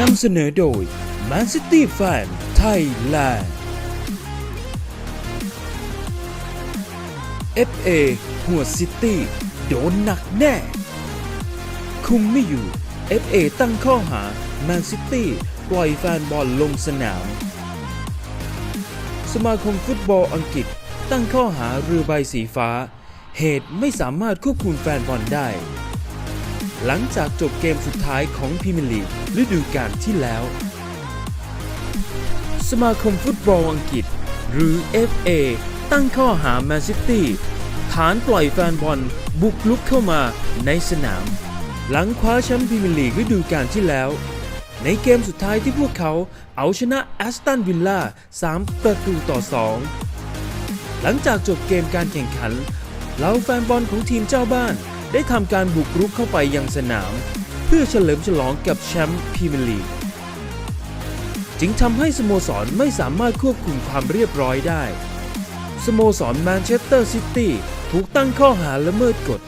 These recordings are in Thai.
นำเสนอโดย Man City Fan Thailand FA หัวซิตี้โดนหนักแน่ คุมไม่อยู่ FA ตั้งข้อหา Man City ปล่อยแฟนบอลลงสนาม สมาคมฟุตบอลอังกฤษตั้งข้อหาเรือใบสีฟ้า เหตุไม่สามารถควบคุมแฟนบอลได้ หลังจากจบเกมสุดท้ายของพรีเมียร์ลีกฤดูกาลที่แล้ว สมาคมฟุตบอลอังกฤษ หรือ FA ตั้งข้อหาแมนซิตี้ฐานปล่อยแฟนบอลบุกลุกเข้ามาในสนาม หลังคว้าแชมป์พรีเมียร์ลีกฤดูกาลที่แล้ว ในเกมสุดท้ายที่พวกเขาเอาชนะแอสตันวิลล่า 3 ประตูต่อ 2 หลังจากจบเกมการแข่งขันเหล่าแฟนบอลของทีมเจ้าบ้าน ได้ทำการบุกรุกเข้าไปยังสนาม เพื่อเฉลิมฉลองกับแชมป์พรีเมียร์ลีกจึงทำให้สโมสรไม่สามารถควบคุมความเรียบร้อยได้ สโมสรแมนเชสเตอร์ซิตี้ถูกตั้งข้อหาละเมิดกฎ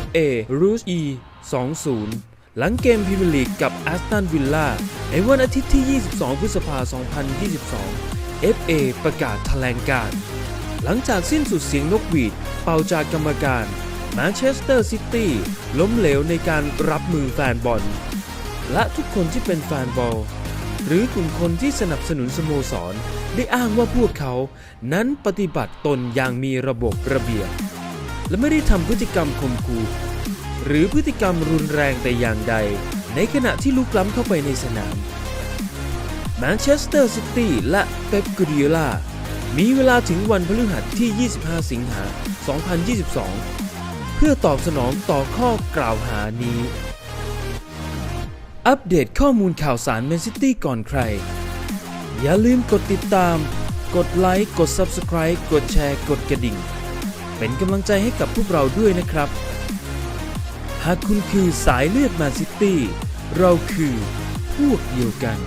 FA Rules E 20 หลังเกมพรีเมียร์ลีกกับแอสตันวิลล่าในวันอาทิตย์ที่ 22 พฤษภาคม 2022 FA ประกาศแถลงการ หลังจากสิ้นสุดเสียงนกหวีดเป่าจากกรรมการ มนเชสเตอร์ซิตี้ล้มเหลวในการรับมือแฟนบอล และทุกคนที่เป็นแฟนบอล หรือกลุ่มคนที่สนับสนุนสโมสร ได้อ้างว่าพวกเขา นั้นปฏิบัติตนอย่างมีระบบระเบียบ และไม่ได้ทำพฤติกรรมข่มขู่หรือพฤติกรรมรุนแรงแต่อย่างใด ในขณะที่ลุกล้ำเข้าไปในสนามแมนเชสเตอร์ซิตี้และเป๊ปกูดิโอลามีเวลาถึงวันพฤหัสที่ 25 สิงหา 2022 เพื่อตอบสนองต่อข้อกล่าวหานี้ อัปเดตข้อมูลข่าวสารแมนซิตี้ก่อนใคร อย่าลืมกดติดตาม กดไลค์ กด Subscribe กดแชร์ กดกระดิ่ง เป็นกำลังใจให้กับพวกเราด้วยนะครับ หากคุณคือสายเลือดแมนซิตี้ เราคือพวกเดียวกัน